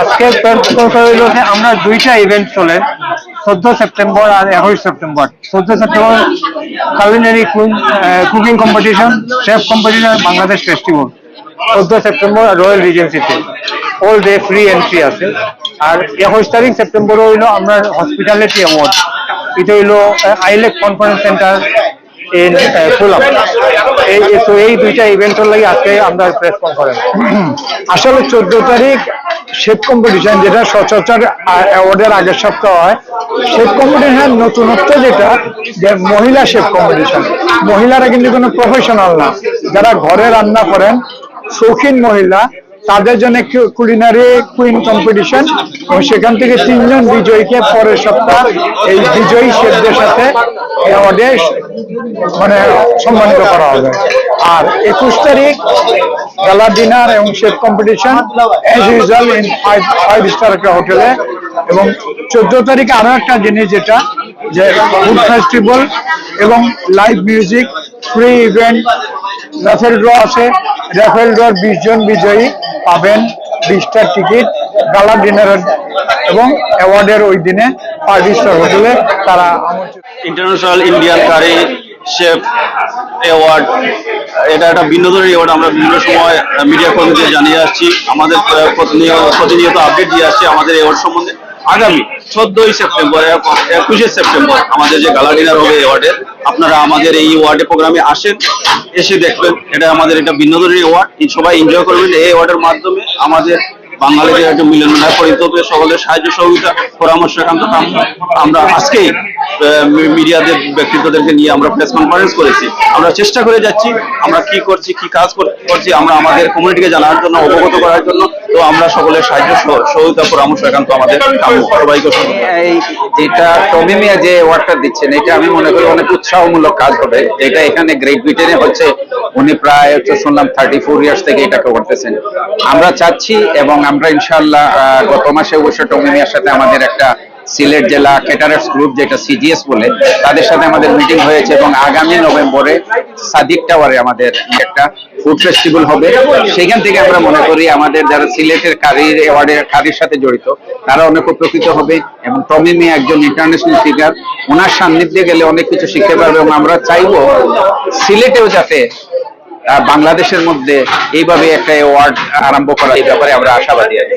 আজকে আমরা দুইটা ইভেন্ট চলে, চোদ্দ সেপ্টেম্বর আর একুশ সেপ্টেম্বর। চোদ্দ September culinary cooking competition chef competition Bangladesh festival চোদ্দ সেপ্টেম্বর রয়্যাল রিজেন্সিতে অল ডে ফ্রি এন্ট্রি আছে। আর একুশ তারিখ সেপ্টেম্বর হইল আমরা হসপিটালিটি অ্যাওয়ার্ড এটা হইল আইলেক কনফারেন্স সেন্টার এই এই দুইটা ইভেন্টের লাগি আজকে আমরা প্রেস কনফারেন্স আসলে চোদ্দ তারিখ শেপ কম্পিটিশন যেটা সচরাচর অ্যাওয়ার্ডের আগের সপ্তাহ হয় শেপ কম্পিটিশন নতুনত্ব যেটা, যে মহিলা শেফ কম্পিটিশন মহিলারা কিন্তু কোনো প্রফেশনাল না। যারা ঘরে রান্না করেন, শৌখিন মহিলা, তাদের জন্য কুলিনারি কুইন কম্পিটিশন এবং সেখান থেকে তিনজন বিজয়ীকে পরের সপ্তাহ এই বিজয়ী শেফদের সাথে অ্যাওয়ার্ডে মানে সম্মানিত করা হবে। আর একুশ তারিখ গালা ডিনার এবং chef competition as usual in five five star একটা হোটেলে। এবং চোদ্দ তারিখে আরও একটা জিনিস যেটা, যে ফুড ফেস্টিভ্যাল এবং live music free event raffle draw আছে। রাফেল ড্র বিশ জন বিজয়ী পাবেন বিশটা টিকিট গালা ডিনারের এবং অ্যাওয়ার্ডের ওই দিনে ফাইভ স্টার হোটেলে তারা international Indian curry chef award এটা একটা ভিন্ন ধরনের আমরা বিভিন্ন সময় মিডিয়া কর্মীদের জানিয়ে আসছি। আমাদের প্রতিনিয়ত আপডেট দিয়ে আসছি আমাদের অ্যাওয়ার্ড সম্বন্ধে। আগামী চোদ্দই সেপ্টেম্বর একুশে সেপ্টেম্বর আমাদের যে গালা ডিনার হবে অ্যাওয়ার্ডের আপনারা আমাদের এই ওয়ার্ডে প্রোগ্রামে আসেন, এসে দেখবেন, এটা আমাদের একটা ভিন্ন ধরনের অ্যাওয়ার্ড সবাই এনজয় করবেন এই ওয়ার্ডের মাধ্যমে আমাদের বাঙালিদের একটা মিলন পরিণত সকলের সাহায্য সহযোগিতা পরামর্শ একান্ত আমরা আজকেই মিডিয়াদের, ব্যক্তিত্বদেরকে নিয়ে আমরা প্রেস কনফারেন্স করেছি। আমরা চেষ্টা করে যাচ্ছি, আমরা কি করছি, কি কাজ করছি, আমরা আমাদের কমিউনিটিকে জানার জন্য, অবগত করার জন্য, তো আমরা সকলের সাহায্য সহযোগিতা পরামর্শ একান্ত আমাদের সবাইকে এই যেটা টমি মিয়া যে অ্যাওয়ার্ডটা দিচ্ছেন, এটা আমি মনে করি অনেক উৎসাহমূলক কাজ হবে। এটা এখানে গ্রেট ব্রিটেনে হচ্ছে, উনি প্রায় হচ্ছে শুনলাম থার্টি ফোর ইয়ার্স থেকে এটাকে করতেছেন। আমরা চাচ্ছি এবং আমরা ইনশাল্লাহ গত মাসে অবশ্য টমি মিয়ার সাথে আমাদের একটা সিলেট জেলা ক্যাটারার্স গ্রুপ যেটা সিজিএস বলে, তাদের সাথে আমাদের মিটিং হয়েছে এবং আগামী নভেম্বরে সাদিক টাওয়ারে আমাদের একটা ফুড ফেস্টিভ্যাল হবে। সেখান থেকে আমরা মনে করি আমাদের যারা সিলেটের কারির অ্যাওয়ার্ডের কারির সাথে জড়িত, তারা অনেক উপকৃত হবে এবং টমি মিয়া একজন ইন্টারন্যাশনাল ফিগার ওনার সান্নিধ্যে গেলে অনেক কিছু শিখতে পারবে এবং আমরা চাইব সিলেটেও যাতে বাংলাদেশের মধ্যে এইভাবে একটা অ্যাওয়ার্ড আরম্ভ করা এই ব্যাপারে আমরা আশাবাদী আছি।